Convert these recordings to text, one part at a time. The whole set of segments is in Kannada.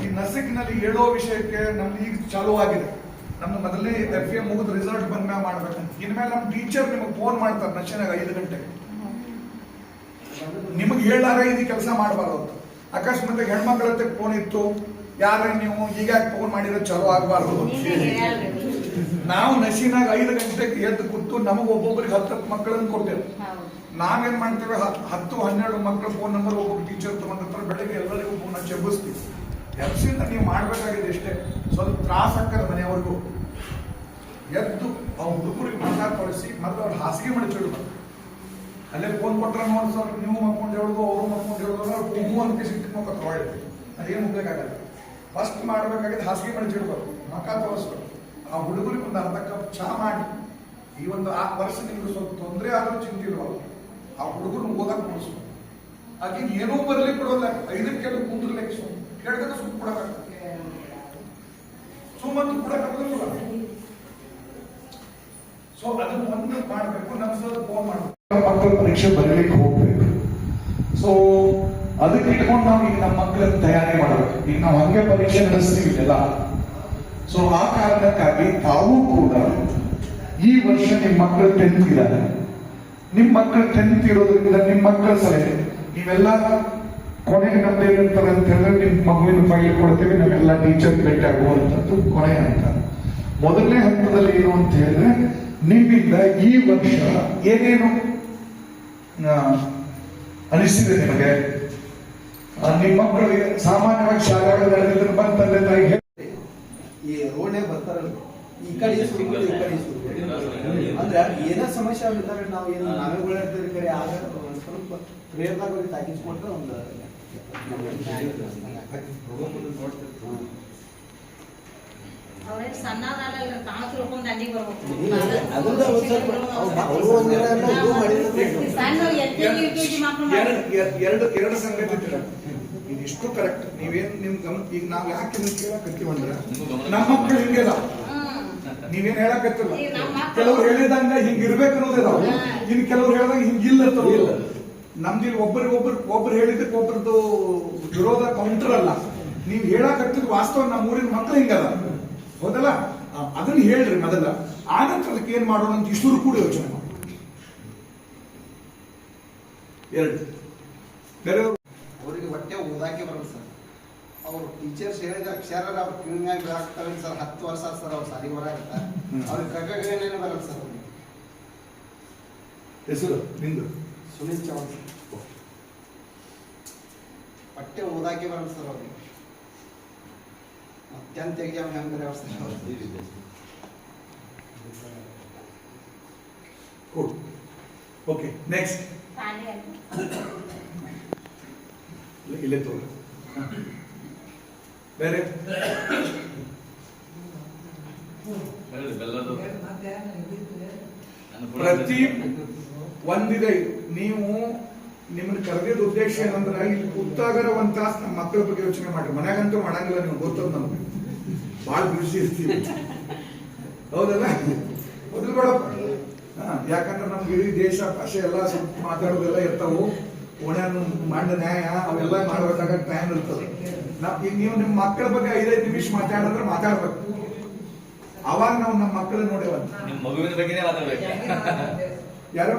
ಈ ನಸಿಕ್ನಲ್ಲಿ ಹೇಳೋ ವಿಷಯಕ್ಕೆ ನಮ್ಗೆ ಈಗ ಚಾಲೂ ಆಗಿದೆ. ನಮ್ದು ಮೊದಲೇ ಎಫ್ ಎ ಮುಗಿದ ರಿಸಲ್ಟ್ ಬಂದ್ಮೇಲೆ ಮಾಡ್ಬೇಕು ಇನ್ಮೇಲೆ ನಮ್ಮ ಟೀಚರ್ ನಿಮಗೆ ಫೋನ್ ಮಾಡ್ತಾರೆ ನಶನಾಗ ಐದು ಗಂಟೆಗೆ. ನಿಮಗೆ ಹೇಳಾರ ಇದು ಕೆಲಸ ಮಾಡಬಾರ್ದು ಅಕಸ್ಮಾತ್ ಹೆಣ್ಮಕ್ಳ ಹತ್ರ ಫೋನ್ ಇತ್ತು. ಯಾರ ನೀವು? ಈಗ ಫೋನ್ ಮಾಡಿದ್ರೆ ಚಲೋ ಆಗಬಾರ್ದು ನಾವು ನಶಿನಾಗ ಐದು ಗಂಟೆಗೆ ಎದ್ದು ಕೂತು ನಮಗೆ ಒಬ್ಬೊಬ್ಬರಿಗೆ ಹತ್ತು ಹತ್ತು ಮಕ್ಕಳನ್ನು ಕೊಡ್ತೇವೆ. ನಾವೇನ್ ಮಾಡ್ತೇವೆ? ಹತ್- ಹತ್ತು, ಹನ್ನೆರಡು ಮಕ್ಕಳ ಫೋನ್ ನಂಬರ್ ಒಬ್ಬ ಟೀಚರ್ ತಗೊಂಡಿರ್ತಾರೆ ಬೆಳಗ್ಗೆ ಎಲ್ಲರಿಗೂ ಫೋನ್ ಚೆಬ್ಬಿಸ್ತೀವಿ ಎಬ್ಸಿಂದ ನೀವು ಮಾಡ್ಬೇಕಾಗಿದೆ ಇಷ್ಟೇ. ಸ್ವಲ್ಪ ತ್ರಾಸ ಆಗ್ತದೆ ಮನೆಯವರೆಗೂ. ಎದ್ದು ಆ ಹುಡುಗರಿಗೆ ಮಾತಾಡ್ ಕಳಿಸಿ ಮತ್ತೆ ಅವ್ರು ಹಾಸಿಗೆ ಮಡಚಿಡ್ಬೇಕು ಅಲ್ಲೇ ಫೋನ್ ಕೊಟ್ರೆ ನೋಡಿ ಸರ್ ನೀವು ಮಕ್ಕೊಂಡು ಹೇಳೋದು, ಅವರು ಮಕ್ಕೊಂಡು ಹೇಳೋದು ಅವ್ರು ಹೂ ಅಂತ ಸಿಟ್ಟು ಮುಖ ತೊಗೊಳ್ಳಿ. ಅದೇನು ಹೋಗ್ಬೇಕಾಗಲ್ಲ ಫಸ್ಟ್ ಮಾಡಬೇಕಾಗಿದ್ದು ಹಾಸಿಗೆ ಮಡಚಿಡ್ಬೇಕು. ಮಖ ತೋರಿಸ್ಬೇಕು. ಆ ಹುಡುಗರಿಗೆ ಒಂದು ಅರ್ಧ ಕಪ್ ಚಹಾ ಮಾಡಿ. ಈ ಒಂದು ಆ ವರ್ಷ ನಿಮ್ಗೆ ಸ್ವಲ್ಪ ತೊಂದರೆ ಆದರೂ ಚಿಂತೆ ಇಲ್ವಲ್ಲ ಆ ಹುಡುಗರು ಓದಕ್ ಕೊಡಿಸು ಆಕೆ ಏನೂ ಬರ್ಲಿಕ್ಕೆ ಕೊಡೋಲ್ಲ ಐದಕ್ಕೆ ಅದು ಕುಂದ್ರಲಿಕ್ಕೆ ಸುಮ್ ಕೇಳಿದ್ರೆ ಸುಮ್ ಕೊಡಕ್ಕಾಗ್ತದೆ ಸುಮ್ಮಂತೂ ಕೊಡಕ್ಕಾಗಲ್ಲ ಸೊ ಅದು ಒಂದು ಮಾಡಬೇಕು. ನಮ್ಮ ಸರ್ ಫೋನ್ ಮಾಡಬೇಕು ಮಕ್ಕಳು ಪರೀಕ್ಷೆ ಬರಲಿಕ್ಕೆ ಹೋಗ್ಬೇಕು. ಸೊ ಅದಕ್ಕೆ ಇಟ್ಕೊಂಡು ನಾವು ಈಗ ನಮ್ಮ ಮಕ್ಕಳನ್ನ ತಯಾರಿ ಮಾಡಬೇಕು ಈಗ ನಾವು ಹಂಗೆ ಪರೀಕ್ಷೆ ನಡೆಸ್ತೀವಿ ಎಲ್ಲ ಸೊ ಆ ಕಾರಣಕ್ಕಾಗಿ ತಾವು ಕೂಡ ಈ ವರ್ಷ ನಿಮ್ಮ ಮಕ್ಕಳು ಟೆಂತ್ ಇದ್ದಾರೆ. ನಿಮ್ಮ ಮಕ್ಕಳು ಟೆಂತ್ ಇರೋದ್ರಿಂದ ನಿಮ್ಮ ಮಕ್ಕಳ ಸಲಹೆ ನೀವೆಲ್ಲ ಕೊನೆಗೆ ನಮ್ದು ಏನಂತಾರೆ ಅಂತ ಹೇಳಿದ್ರೆ ನಿಮ್ಮ ಮಗುವಿನ ಫೈಲ್ ಕೊಡ್ತೀವಿ, ನಾವೆಲ್ಲ ಟೀಚರ್ ಭೇಟಿ ಆಗುವಂಥದ್ದು ಕೊನೆ ಅಂತ. ಮೊದಲನೇ ಹಂತದಲ್ಲಿ ಏನು ಅಂತ ಹೇಳಿದ್ರೆ, ನಿಮ್ಮಿಂದ ಈ ವರ್ಷ ಏನೇನು ಅನಿಸಿದೆ ನಿಮಗೆ? ನಿಮ್ಮ ಮಕ್ಕಳಿಗೆ ಸಾಮಾನ್ಯವಾಗಿ ಶಾಲೆಗಳು ನಡೆದಿದ್ರೆ ತಂದೆ ತಾಯಿ ಹೇಳಿ. ಈ ರೋಣೆ ಬರ್ತಾರಲ್ಲ ಈ ಕಡೆ ಇಸ್ಬಿಟ್ಟು ಈ ಕಡೆ ಅಂದ್ರೆ ಏನೋ ಸಮಸ್ಯೆ ಆಗಿದ್ದಾಗ ನಾವು ಏನು ನಾವೇ ಓಡಾಡ್ತೀವಿ ಕರೆ ಆಗ ಒಂದ್ ಸ್ವಲ್ಪ ಪ್ರೇರಣಾಗ ಹೋಗಿ ತಾಗಿಸ್ಕೊಂಡ್ರೆ ಒಂದು ಎರಡು ಸಂಗತಿ ಇದಿಷ್ಟು ಕರೆಕ್ಟ್ ನೀವೇನ್ ನಿಮ್ ಗಮನ ಈಗ ನಾವ್ ಯಾಕೆ ನಿಮ್ ಕೇಳಕತ್ತೀವಿ ಅಂದ್ರೆ ನಮ್ಮ ಮಕ್ಕಳು ಹಿಂಗಿಲ್ಲ ನೀವೇನ್ ಹೇಳಕತ್ತಿಲ್ಲ ಕೆಲವ್ರು ಹೇಳಿದಂಗ ಹಿಂಗ್ ಇರ್ಬೇಕು ಅನ್ನೋದಿದಾವ ಹಾ. ಇನ್ ಕೆಲವ್ರು ಹೇಳಿದಂಗ ಹಿಂಗಿಲ್ಲ ಅಂತ ಇಲ್ಲ. ಒಬ್ಬರಿಗೆ ಒಬ್ರು ಒಬ್ರು ಹೇಳಿದಕ್ಕೆ ಒಬ್ರದ್ದು ವಿರೋಧ ಕೌಂಟರ್ ಅಲ್ಲ. ನೀವ್ ಹೇಳಕತ್ತಿದ್ ವಾಸ್ತವ ನಮ್ಮ ಊರಿನ ಮಕ್ಳು ಹಿಂಗದ ಹೌದಲ್ಲ? ಅದನ್ನ ಹೇಳ್ರಿ ಮೊದಲ. ಆನಂತರ ಅದಕ್ಕೆ ಏನ್ ಮಾಡೋಣ ಅಂತ ಇಷ್ಟರು ಕೂಡ ಯೋಚನೆ ಮಾಡಿ ಎರಡು. ಬೇರೆ ಅವರಿಗೆ ಹೊಟ್ಟೆ ಓದಾಕೆ ಬರಲ್ಲ ಸರ್. ಅವ್ರು ಟೀಚರ್ಸ್ ಹೇಳಿದ ಅಕ್ಷರ ಅವ್ರ ಕಿವಿಮ್ಯಾಗ ಬೀಳಾಕ್ತಾರೆ ಸರ್ ಹತ್ತು ವರ್ಷ ಆತ್ ಸರ್ ಅವ್ರು ಸಾಲಿ ಹೊರಾಗತ್ತ ಹ್ಮ್. ಅವ್ರಿಗೆ ಕಗ್ಗಗಳೇನೇನು ಬರಲ್ಲ ಸರ್ ಅವ್ರಿಗೆ. ಹೆಸರು ನಿಂದು? ಸುನೀಲ್ ಚೌಹಾಣ್ ಸರ್ ಹೊಟ್ಟೆ ಓದಾಕೆ ಬರಲ್ಲ ಸರ್ ಅವ್ರಿಗೆ. ಟೆಂತ್ ಎಕ್ಸಾಮ್ ಹೆಂಗ್ ಬರೆಯವ್ರ ಸರ್ ಅವ್ರು? ಕೊಡು ಓಕೆ ನೆಕ್ಸ್ಟ್ ಇಲ್ಲೇ ತೋರಿ ಬೇರೆ? ಪ್ರತಿ ಒಂದಿದೆ. ನೀವು ನಿಮ್ಗೆ ಕರೆದಿದ್ದ ಉದ್ದೇಶ ಏನಂದ್ರೆ ಇಲ್ಲಿ ಕೂತಾಗರ ಒಂದ್ ತಾಸು ನಮ್ಮ ಮಕ್ಕಳ ಬಗ್ಗೆ ಯೋಚನೆ ಮಾಡಿ ಮನ್ಯಾಗಂತೂ ಮಾಡಂಗಿಲ್ಲ ನೀವು ಗೊತ್ತದ ನಮ್ಗೆ. ಭಾಳ ಬಿಡಿಸಿ ಇರ್ತೀವಿ. ಹೌದಲ್ಲ? ಮೊದಲು ಬೇಡಪ್ಪ. ಹಾ, ಯಾಕಂದ್ರೆ ನಮ್ಗೆ ಇಡೀ ದೇಶ ಭಾಷೆ ಎಲ್ಲ ಮಾತಾಡೋದೆಲ್ಲ ಇರ್ತಾವು. ಓಣ್ಯಾನ ಮಾಡಿದ ನ್ಯಾಯ ಅವೆಲ್ಲ ಮಾಡ್ಬೇಕಾಗ ಟೈಮ್ ಇರ್ತದೆ. ನಾವು ಈಗ ನೀವು ನಿಮ್ಮ ಮಕ್ಕಳ ಬಗ್ಗೆ ಐದೈದು ನಿಮಿಷ ಮಾತಾಡಿದ್ರೆ ಮಾತಾಡ್ಬೇಕು. ಅವಾಗ ನಾವು ನಮ್ಮ ಮಕ್ಕಳ ನೋಡೇವಂತ. ನಿಮ್ಮ ಮಗುವಿನ ಬಗ್ಗೆನೇ ಮಾತಾಡ್ಬೇಕು. ಯಾರು?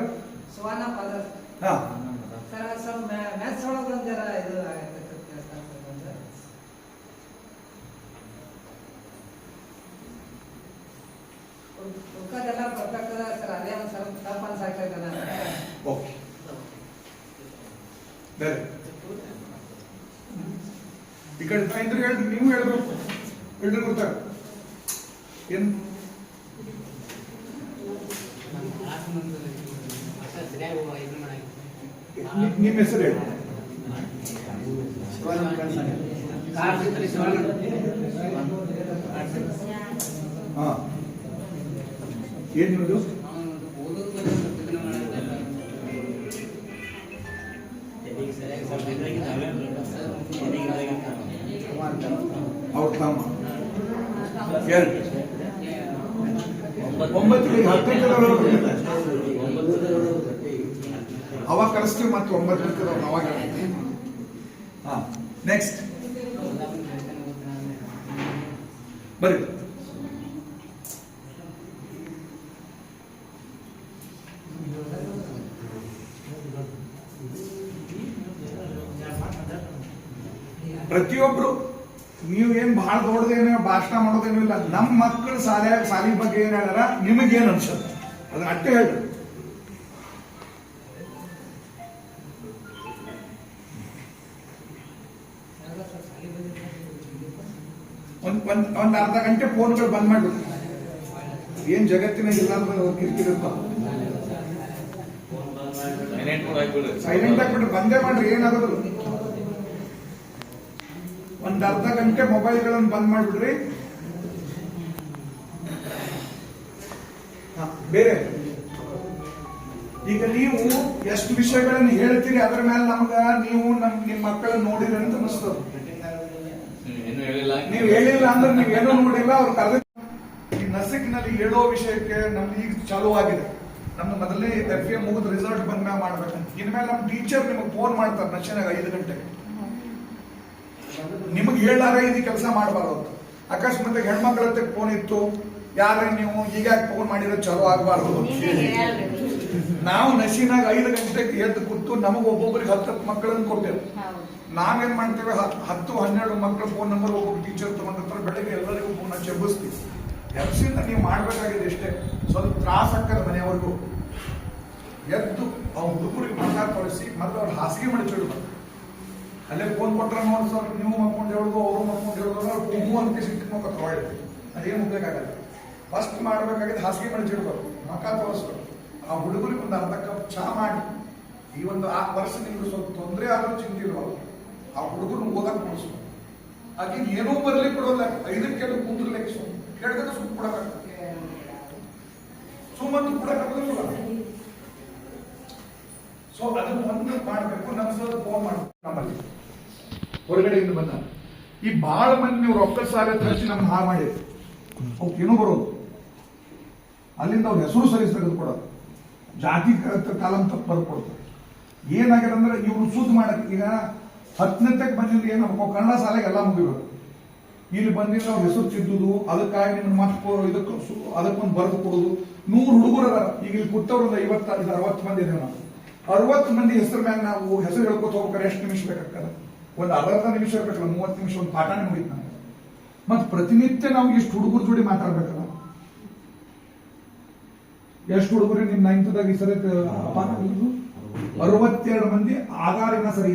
ಸುವರ್ಣ ಪದ ಹಾ ಸರ್ ಸ್ವಲ್ಪ ಮ್ಯಾಥ್ಸ್ ಒಳಗೆ ಒಂದು ಜರ ಇದು ಆಗತ್ತೆ ಒಂದು ಉಳ್ಕದೆಲ್ಲ ಪರ್ಫೆಕ್ಟ್ ಅದ ಸರ್ ಅದೇ ಒಂದು ಸ್ವಲ್ಪ ತಪ್ಪು ಅನ್ಸಾಗ್ತದೆ ನನಗೆ ಓಕೆ ಬೇರೆ ಈ ಕಡೆ ತಾಯಿಂದ್ರೆ ಹೇಳಿ ನೀವು ಹೇಳ್ಬೇಕು. ಎಲ್ರು ಗೊತ್ತಾಗ ಏನ್? ನಿಮ್ಮ ಹೆಸರು ಹೇಳಿ. ಹಾ. ಏನ್ ನಿಮ್ದು? ಅವ್ರ ತಮ್ಮ ಎರಡು ಒಂಬತ್ತು ಹತ್ತು ಅವಾಗ ಕಳಿಸ್ತೀವಿ ಮತ್ತೆ ಒಂಬತ್ತು ಗಂಟೆ ಅವಾಗ ನೆಕ್ಸ್ಟ್ ಬರ್ರಿ ಪ್ರತಿಯೊಬ್ರು ನೀವು ಏನ್ ಬಹಳ ದೊಡ್ಡದೇನೋ ಭಾಷಣ ಮಾಡೋದೇನೂ ಇಲ್ಲ. ನಮ್ಮ ಮಕ್ಕಳು ಶಾಲೆ ಶಾಲಿ ಬಗ್ಗೆ ಏನ್ ನಿಮಗೆ ನಿಮಗೇನ್ ಅನ್ಸುತ್ತೆ ಅದನ್ನ ಅಟ್ಟೆ ಹೇಳಿ ಒಂದ್ ಒಂದ್ ಒಂದ್ ಅರ್ಧ ಗಂಟೆ ಫೋನ್ಗಳು ಬಂದ್ ಮಾಡ್ಬಿಟ್ಟು ಏನ್ ಜಗತ್ತಿನ ಇಲ್ಲ ಕಿರಿಕಿರಿ ಇರ್ತಾವ. ಸೈಲೆಂಟ್ ಆಗ್ಬಿಟ್ರೆ ಬಂದೇ ಮಾಡ್ರಿ ಏನಾಗೋದಿಲ್ಲ ಒಂದ್ ಅರ್ಧ ಗಂಟೆ ಮೊಬೈಲ್ಗಳನ್ನು ಬಂದ್ ಮಾಡ್ಬಿಡ್ರಿ. ಬೇರೆ. ಈಗ ನೀವು ಎಷ್ಟು ವಿಷಯಗಳನ್ನು ಹೇಳ್ತೀರಿ ಅದ್ರ ಮೇಲೆ ನಮ್ಗ ನೀವು ನಮ್ ನಿಮ್ ಮಕ್ಕಳನ್ನ ನೋಡಿರಿ ಅಂತ ಅನಿಸ್ತದ. ನೀವ್ ಹೇಳಿಲ್ಲ. ನೀವು ಹೇಳಿಲ್ಲ ಅಂದ್ರೆ ನೀವು ಏನೋ ನೋಡಿಲ್ಲ ಅವ್ರು ಕರೆದ ಈ ನಸಿಕ್ನಲ್ಲಿ ಹೇಳೋ ವಿಷಯಕ್ಕೆ ನಮ್ಗೆ ಈಗ ಚಾಲೂ ಆಗಿದೆ. ನಮ್ದು ಮೊದಲೇ ಎಫ್ ಎ ಮುಗಿದ ರಿಸಲ್ಟ್ ಬಂದ್ಮೇಲೆ ಮಾಡ್ಬೇಕಂತ. ಇನ್ಮೇಲೆ ನಮ್ಮ ಟೀಚರ್ ನಿಮಗೆ ಫೋನ್ ಮಾಡ್ತಾರೆ ನಶನಾಗ ಐದು ಗಂಟೆಗೆ. ನಿಮಗೆ ಹೇಳಾರ ಇದು ಕೆಲಸ ಮಾಡಬಾರ್ದು ಅಂತ. ಅಕಸ್ಮಾತ್ ಹೆಣ್ಮಕ್ಳ ಹತ್ರ ಫೋನ್ ಇತ್ತು ಯಾರ ನೀವು? ಈಗ ಫೋನ್ ಮಾಡಿದ್ರೆ ಚಲೋ ಆಗಬಾರ್ದು ನಾವು ನಶಿನಾಗ ಐದು ಗಂಟೆಗೆ ಎದ್ದು ಕೂತು ನಮಗೆ ಒಬ್ಬೊಬ್ಬರಿಗೆ ಹತ್ತು ಹತ್ತು ಮಕ್ಕಳನ್ನು ಕೊಟ್ಟೆವು. ನಾವೇನ್ ಮಾಡ್ತೇವೆ? ಹತ್- ಹತ್ತು ಹನ್ನೆರಡು ಮಕ್ಕಳ ಫೋನ್ ನಂಬರ್ ಒಬ್ಬೊಬ್ಬ ಟೀಚರ್ ತಗೊಂಡಿರ್ತಾರೆ. ಬೆಳಗ್ಗೆ ಎಲ್ಲರಿಗೂ ಫೋನ್ ಚೆಬ್ಬಿಸ್ತೀವಿ ಎಲ್ಸಿಂದ ನೀವು ಮಾಡ್ಬೇಕಾಗಿದೆ ಇಷ್ಟೇ ಸ್ವಲ್ಪ ತ್ರಾಸ ಆಗ್ತದೆ ಮನೆಯವರೆಗೂ. ಎದ್ದು ಆ ಹುಡುಗರಿಗೆ ಮಾತಾಡ್ಕೊಳಿಸಿ ಮತ್ತೆ ಮೊದಲು ಅವ್ರು ಹಾಸಿಗೆ ಮಾಡಿ ಅಲ್ಲೇ ಫೋನ್ ಕೊಟ್ರೆ ನೋಡಿ ಸರ್ ನೀವು ಮಕ್ಕೊಂಡು ಹೇಳೋದು, ಅವರು ಮಕ್ಕೊಂಡು ಹೇಳೋದು ಅವ್ರು ಅಂತ ಸಿಟ್ಟು ಮಕ್ಕ ತೊಗೊಳ್ಳಿ. ಅದೇನು ಬೇಕಾಗಲ್ಲ ಫಸ್ಟ್ ಮಾಡಬೇಕಾಗಿದ್ದು ಹಾಸಿಗೆ ಮಾಡಿ ಚಿಡ್ಬೇಕು. ಮಕ ತೋರಿಸ್ಬೇಕು. ಆ ಹುಡುಗರಿಗೆ ಒಂದು ಅರ್ಧ ಕಪ್ ಚಹಾ ಮಾಡಿ. ಈ ಒಂದು ಆ ವರ್ಷ ನಿಮ್ಗೆ ಸ್ವಲ್ಪ ತೊಂದರೆ ಆದರೂ ಚಿಂತೆ ಇಲ್ವ ಆ ಹುಡುಗರು ಓದಕ್ ಕೊಡಿಸ್ಬೇಕು ಆಕೆ ಏನೂ ಬರಲಿ ಕೊಡೋಲ್ಲ. ಐದಕ್ಕೆ ಅದು ಕುಂದ್ರಲಿಕ್ಕೆ ಸುಮ್ ಕೇಳಿದ್ರೆ ಸುಮ್ ಕೊಡಬೇಕು. ಸುಮ್ಮಂತೂ ಕೊಡಕ್ಕಾಗೋದಿಲ್ಲ ಸೊ ಅದನ್ನ ಒಂದು ಮಾಡಬೇಕು. ನಮ್ಮ ಸರ್ ಹೊರಗಡೆಯಿಂದ ಬಂದ. ಈ ಬಹಳ ಮಂದಿ ನೀವು ರೊಕ್ಕ ಸಾಲ ತರಿಸಿ ನಮ್ಮ ಹಾ ಮಾಡಿ ಏನು ಬರೋದು. ಅಲ್ಲಿಂದ ಅವ್ರ ಹೆಸರು ಸರಿ ತೆಗೆದುಕೊಡೋದು ಜಾತಿ ಕಾಲಂ ತಪ್ಪು ಬರ್ಕೊಡ್ತಾರೆ ಏನಾಗಿದೆ ಅಂದ್ರೆ ಇವ್ರು ಸುದ್ದಿ ಮಾಡಕ್ ಈಗ ಹತ್ತನೇತಕ್ಕೆ ಬಂದಿದ್ದು ಏನು ಕನ್ನಡ ಶಾಲೆಗೆ ಎಲ್ಲ ಮುಗಿಬೇಕು. ಇಲ್ಲಿ ಬಂದಿದ್ದು ಅವ್ರ ಹೆಸರು ತಿದ್ದುದು, ಅದಕ್ಕಾಗಿ ನಿನ್ನ ಮತ್ತೆ ಇದಕ್ಕೆ ಅದಕ್ಕೊಂದು ಬರೆದು ಕೊಡೋದು. ನೂರು ಹುಡುಗರು ಈಗ ಇಲ್ಲಿ ಕೂತವ್ರು ಐವತ್ತಾರು ಅರವತ್ತು ಮಂದಿ ಇದ್ದೇವೆ ನಾವು ಅರವತ್ತು ಮಂದಿ ಹೆಸರು ಮ್ಯಾಗ ನಾವು ಹೆಸರು ಹೇಳ್ಕೊತ ಹೋಗ್ಬೇಕಾರೆ, ಎಷ್ಟು ನಿಮಿಷ ಬೇಕಾಗ್ತದೆ? ಒಂದು ಅರ್ಧ ನಿಮಿಷ ಇರ್ಬೇಕಲ್ಲ ಮೂವತ್ತು ನಿಮಿಷ, ಒಂದು ಪಾಠನೇ ಮುಗಿತು ನಾನು ಮತ್ತೆ ಪ್ರತಿನಿತ್ಯ ನಾವು ಇಷ್ಟು ಹುಡುಗರ ಜೋಡಿ ಮಾತಾಡ್ಬೇಕಲ್ಲ? ಎಷ್ಟು ಹುಡುಗರು ನಿಮ್ ನೈನ್ತ್ದಾಗ ಈ ಸರಿ ಅರವತ್ತೆರಡು ಮಂದಿ ಆಧಾರಿನ ಸರಿ.